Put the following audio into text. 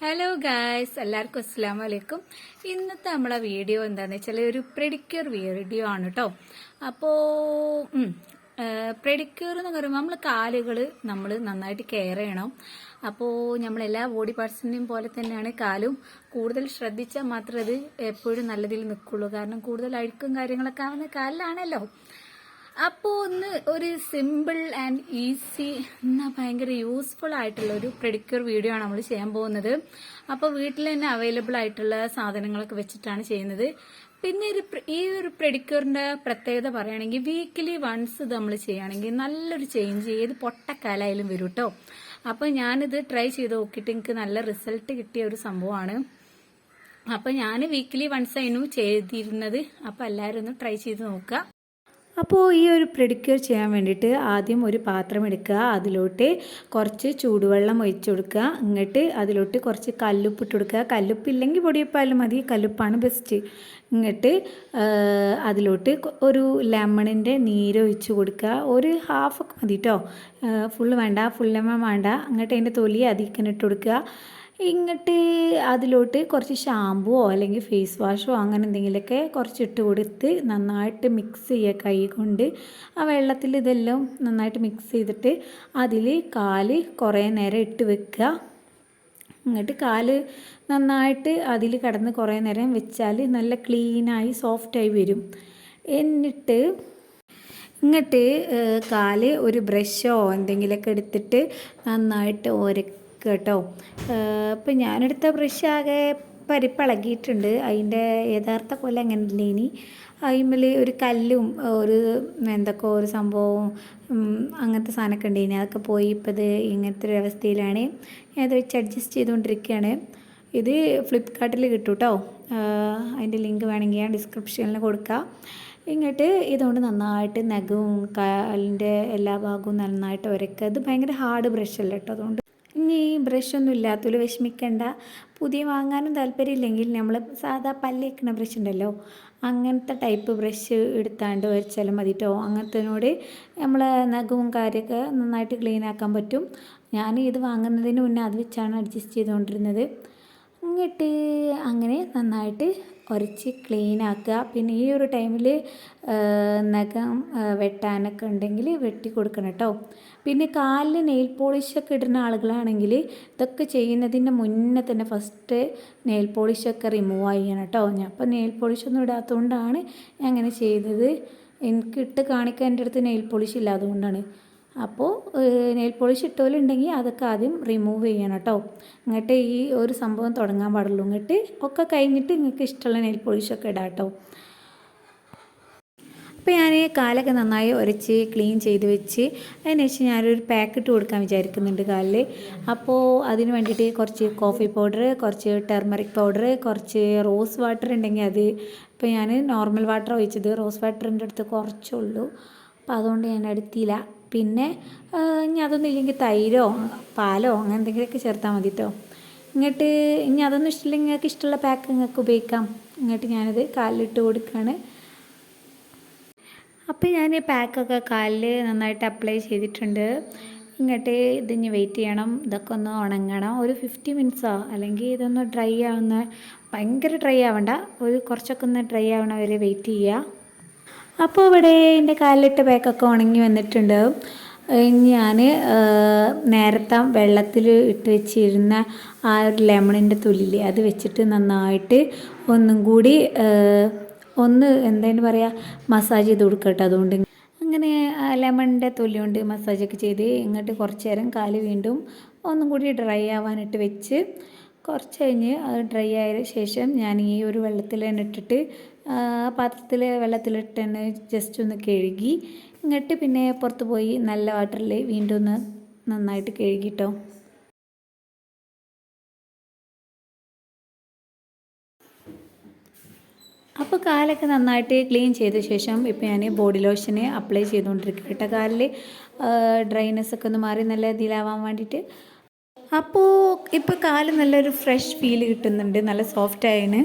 Hello guys എല്ലാവർക്കും അസ്സാം വലൈക്കും ഇന്നത്തെ നമ്മളെ വീഡിയോ എന്താണെന്ന് വെച്ചാൽ ഒരു പ്രെഡിക്യൂർ വീഡിയോ ആണ് കേട്ടോ അപ്പോൾ പ്രെഡിക്യൂർ എന്ന് പറയുമ്പോൾ നമ്മൾ കാലുകൾ നമ്മൾ നന്നായിട്ട് കെയർ ചെയ്യണം. അപ്പോൾ നമ്മളെല്ലാ ബോഡി പാർട്സിനെയും പോലെ തന്നെയാണ് കാലും. കൂടുതൽ ശ്രദ്ധിച്ചാൽ മാത്രമേ അത് എപ്പോഴും നല്ലതിൽ നിൽക്കുള്ളൂ. കാരണം കൂടുതൽ അഴുക്കും കാര്യങ്ങളൊക്കെ ആവുന്ന കാലിലാണല്ലോ. അപ്പോൾ ഒന്ന് ഒരു സിമ്പിൾ ആൻഡ് ഈസി എന്നാൽ ഭയങ്കര യൂസ്ഫുൾ ആയിട്ടുള്ള ഒരു പ്രെഡിക്യൂർ വീഡിയോ ആണ് നമ്മൾ ചെയ്യാൻ പോകുന്നത്. അപ്പോൾ വീട്ടിൽ തന്നെ അവൈലബിൾ ആയിട്ടുള്ള സാധനങ്ങളൊക്കെ വെച്ചിട്ടാണ് ചെയ്യുന്നത്. പിന്നെ ഒരു ഈ ഒരു പ്രെഡിക്യൂറിന്റെ പ്രത്യേകത പറയുകയാണെങ്കിൽ വീക്കിലി വൺസ് ഇത് നമ്മൾ ചെയ്യുകയാണെങ്കിൽ നല്ലൊരു ചേഞ്ച് ഏത് പൊട്ടക്കാലായാലും വരും കേട്ടോ അപ്പോൾ ഞാനിത് ട്രൈ ചെയ്ത് നോക്കിയിട്ട് എനിക്ക് നല്ല റിസൾട്ട് കിട്ടിയ ഒരു സംഭവമാണ്. അപ്പോൾ ഞാൻ വീക്കിലി വൺസ് ആയിരുന്നു ചെയ്തിരുന്നത്. അപ്പോൾ എല്ലാവരും ഒന്ന് ട്രൈ ചെയ്ത് നോക്കുക. അപ്പോൾ ഈ ഒരു പ്രെഡിക്യൂർ ചെയ്യാൻ വേണ്ടിയിട്ട് ആദ്യം ഒരു പാത്രം എടുക്കുക. അതിലോട്ട് കുറച്ച് ചൂടുവെള്ളം ഒഴിച്ചു കൊടുക്കുക. എന്നിട്ട് അതിലോട്ട് കുറച്ച് കല്ലുപ്പ് ഇട്ട് കൊടുക്കുക. കല്ലുപ്പ് ഇല്ലെങ്കിൽ പൊടിയപ്പാലും മതി. കല്ലുപ്പാണ് ബെസ്റ്റ് എന്നിട്ട് അതിലോട്ട് ഒരു ലെമണിന്റെ നീര് ഒഴിച്ച് കൊടുക്കുക. ഒരു ഹാഫ് ഒക്കെ മതി കേട്ടോ ഫുള്ള് വേണ്ട. ഫുൾ ലെമൺ വേണ്ട. എന്നിട്ട് അതിന്റെ തൊലി അധികം ഇട്ട് കൊടുക്കുക. ഇങ്ങോട്ട് അതിലോട്ട് കുറച്ച് ഷാമ്പുവോ അല്ലെങ്കിൽ ഫേസ് വാഷോ അങ്ങനെ എന്തെങ്കിലുമൊക്കെ കുറച്ച് ഇട്ട് കൊടുത്ത് നന്നായിട്ട് മിക്സ് ചെയ്യുക കൈ കൊണ്ട്. ആ വെള്ളത്തിൽ ഇതെല്ലാം നന്നായിട്ട് മിക്സ് ചെയ്തിട്ട് അതിൽ കാൽ കുറേ നേരം ഇട്ട് വെക്കുക. എന്നിട്ട് കാൽ നന്നായിട്ട് അതിൽ കിടന്ന് കുറേ നേരം വെച്ചാൽ നല്ല ക്ലീനായി സോഫ്റ്റായി വരും. എന്നിട്ട് ഇങ്ങോട്ട് കാൽ ഒരു ബ്രഷോ എന്തെങ്കിലുമൊക്കെ എടുത്തിട്ട് നന്നായിട്ട് കേട്ടോ. ഇപ്പം ഞാനെടുത്ത ബ്രഷ് ആകെ പരിപ്പിളകിയിട്ടുണ്ട്. അതിന്റെ യഥാർത്ഥ കൊല അങ്ങനെ ഇല്ല ഇനി? അതിന്മേൽ ഒരു കല്ലും ഒരു എന്തൊക്കെ ഒരു സംഭവവും അങ്ങനത്തെ സാധനമൊക്കെ ഉണ്ട് ഇനി. അതൊക്കെ പോയി ഇപ്പോൾ ഇത് ഇങ്ങനത്തെ ഒരു അവസ്ഥയിലാണ്. ഞാനത് വെച്ച് അഡ്ജസ്റ്റ് ചെയ്തുകൊണ്ടിരിക്കുകയാണ്. ഇത് ഫ്ലിപ്കാർട്ടിൽ കിട്ടും കേട്ടോ അതിന്റെ ലിങ്ക് വേണമെങ്കിൽ ഞാൻ ഡിസ്ക്രിപ്ഷനിൽ കൊടുക്കാം. ഇങ്ങോട്ട് ഇതുകൊണ്ട് നന്നായിട്ട് നഖവും കാലിന്റെ എല്ലാ ഭാഗവും നന്നായിട്ട് വരയ്ക്കുക ഇത് ഭയങ്കര ഹാർഡ് ബ്രഷ് അല്ല കേട്ടോ അതുകൊണ്ട് ഇനി ബ്രഷൊന്നും ഇല്ലാത്തൊരു വിഷമിക്കണ്ട. പുതിയ വാങ്ങാനും താല്പര്യമില്ലെങ്കിൽ നമ്മൾ സാധാ പല്ലേക്കണ ബ്രഷ് ഉണ്ടല്ലോ അങ്ങനത്തെ ടൈപ്പ് ബ്രഷ് എടുത്താണ്ട് വരച്ചാലും മതി കേട്ടോ അങ്ങനത്തേനോട് നമ്മൾ നഖവും കാര്യമൊക്കെ നന്നായിട്ട് ക്ലീൻ ആക്കാൻ പറ്റും. ഞാൻ ഇത് വാങ്ങുന്നതിന് മുന്നേ അത് വെച്ചാണ് അഡ്ജസ്റ്റ് ചെയ്തുകൊണ്ടിരുന്നത് എന്നിട്ട് അങ്ങനെ നന്നായിട്ട് ഉരച്ച് ക്ലീൻ ആക്കുക. പിന്നെ ഈ ഒരു ടൈമിൽ നഖം വെട്ടാനൊക്കെ ഉണ്ടെങ്കിൽ വെട്ടി കൊടുക്കണം കേട്ടോ പിന്നെ കാലിൽ നെയിൽ പോളിഷൊക്കെ ഇടുന്ന ആളുകളാണെങ്കിൽ ഇതൊക്കെ ചെയ്യുന്നതിന് മുന്നേ തന്നെ ഫസ്റ്റ് നെയിൽ പോളിഷൊക്കെ റിമൂവ് ചെയ്യണം കേട്ടോ ഞാൻ അപ്പോൾ നെയിൽ പോളിഷൊന്നും ഇടാത്തതുകൊണ്ടാണ് ഞാൻ അങ്ങനെ ചെയ്തത്. എനിക്ക് ഇട്ട് കാണിക്കാൻ എന്റെ അടുത്ത് നെയിൽ പോളിഷ് ഇല്ല അതുകൊണ്ടാണ് അപ്പോൾ നെയിൽ പോളിഷ് ഇട്ടോലുണ്ടെങ്കിൽ അതൊക്കെ ആദ്യം റിമൂവ് ചെയ്യണം കേട്ടോ. എന്നിട്ട് ഈ ഒരു സംഭവം തുടങ്ങാൻ പാടുള്ളൂ. എന്നിട്ട് ഒക്കെ കഴിഞ്ഞിട്ട് നിങ്ങൾക്ക് ഇഷ്ടമുള്ള നെയിൽ പോളിഷൊക്കെ ഇടാം കേട്ടോ. അപ്പോൾ ഞാൻ കാലൊക്കെ നന്നായി ഉരച്ച് ക്ലീൻ ചെയ്ത് വെച്ച് അതിനുശേഷം ഞാനൊരു പാക്കറ്റ് കൊടുക്കാൻ വിചാരിക്കുന്നുണ്ട് കാലിൽ അപ്പോൾ അതിന് വേണ്ടിയിട്ട് കുറച്ച് കോഫി പൗഡർ കുറച്ച് ടെർമറിക് പൗഡർ കുറച്ച് റോസ് വാട്ടർ ഉണ്ടെങ്കിൽ അത്. ഇപ്പോൾ ഞാൻ നോർമൽ വാട്ടർ ഒഴിച്ചത് റോസ് വാട്ടറിന്റെ അടുത്ത് കുറച്ചുള്ളൂ. അപ്പോൾ അതുകൊണ്ട് ഞാൻ എടുത്തില്ല. പിന്നെ ഇനി അതൊന്നും ഇല്ലെങ്കിൽ തൈരോ പാലോ അങ്ങനെ എന്തെങ്കിലുമൊക്കെ ചേർത്താൽ മതി കേട്ടോ ഇങ്ങോട്ട് ഇനി അതൊന്നും ഇഷ്ടമില്ലെങ്കിൽ നിങ്ങൾക്ക് ഇഷ്ടമുള്ള പാക്ക് നിങ്ങൾക്ക് ഉപയോഗിക്കാം. ഇങ്ങോട്ട് ഞാനത് കാലിലിട്ട് കൊടുക്കുകയാണ് അപ്പോൾ ഞാൻ ഈ പാക്കൊക്കെ കാലിൽ നന്നായിട്ട് അപ്ലൈ ചെയ്തിട്ടുണ്ട്. ഇങ്ങോട്ട് ഇതിന് വെയിറ്റ് ചെയ്യണം. ഇതൊക്കെ ഒന്ന് ഉണങ്ങണം. ഒരു ഫിഫ്റ്റി മിനിറ്റ്സോ അല്ലെങ്കിൽ ഇതൊന്ന് ഡ്രൈ ആവുന്ന ഭയങ്കര ഡ്രൈ ആവണ്ട. ഒരു കുറച്ചൊക്കെ ഒന്ന് ഡ്രൈ ആവണ വരെ വെയിറ്റ് ചെയ്യുക അപ്പോൾ ഇവിടെ എന്റെ കാലിലിട്ട ബാക്കൊക്കെ ഉണങ്ങി വന്നിട്ടുണ്ട്. ഞാൻ നേരത്തെ വെള്ളത്തിൽ ഇട്ട് വെച്ചിരുന്ന ആ ഒരു ലെമണിന്റെ തൊലി അത് വെച്ചിട്ട് നന്നായിട്ട് ഒന്നും കൂടി ഒന്ന് എന്തായാലും പറയുക മസാജ് ചെയ്ത് കൊടുക്കട്ടെ അതുകൊണ്ട് അങ്ങനെ ലെമണിന്റെ തൊലി കൊണ്ട് മസാജൊക്കെ ചെയ്ത് ഇങ്ങോട്ട് കുറച്ച് നേരം കാൽ വീണ്ടും ഒന്നും കൂടി ഡ്രൈ ആവാനായിട്ട് വെച്ച് കുറച്ച് കഴിഞ്ഞ് അത് ഡ്രൈ ആയ ശേഷം ഞാൻ ഈ ഒരു വെള്ളത്തിൽ തന്നെ ഇട്ടിട്ട് പാത്രത്തിൽ വെള്ളത്തിലിട്ട് തന്നെ ജസ്റ്റ് ഒന്ന് കഴുകി ഇങ്ങോട്ട് പിന്നെ പുറത്ത് പോയി നല്ല വാട്ടറിൽ വീണ്ടും ഒന്ന് നന്നായിട്ട് കഴുകിട്ടോ. അപ്പോൾ കാലൊക്കെ നന്നായിട്ട് ക്ലീൻ ചെയ്ത ശേഷം ഇപ്പോൾ ഞാൻ ബോഡി ലോഷന് അപ്ലൈ ചെയ്തുകൊണ്ടിരിക്കും കേട്ടോ കാലിൽ ഡ്രൈനെസ് ഒക്കെ ഒന്ന് മാറി നല്ല ഇതിലാവാൻ വേണ്ടിയിട്ട് അപ്പോൾ ഇപ്പോൾ കാൽ നല്ലൊരു ഫ്രഷ് ഫീൽ കിട്ടുന്നുണ്ട് നല്ല സോഫ്റ്റ് ആയിന്.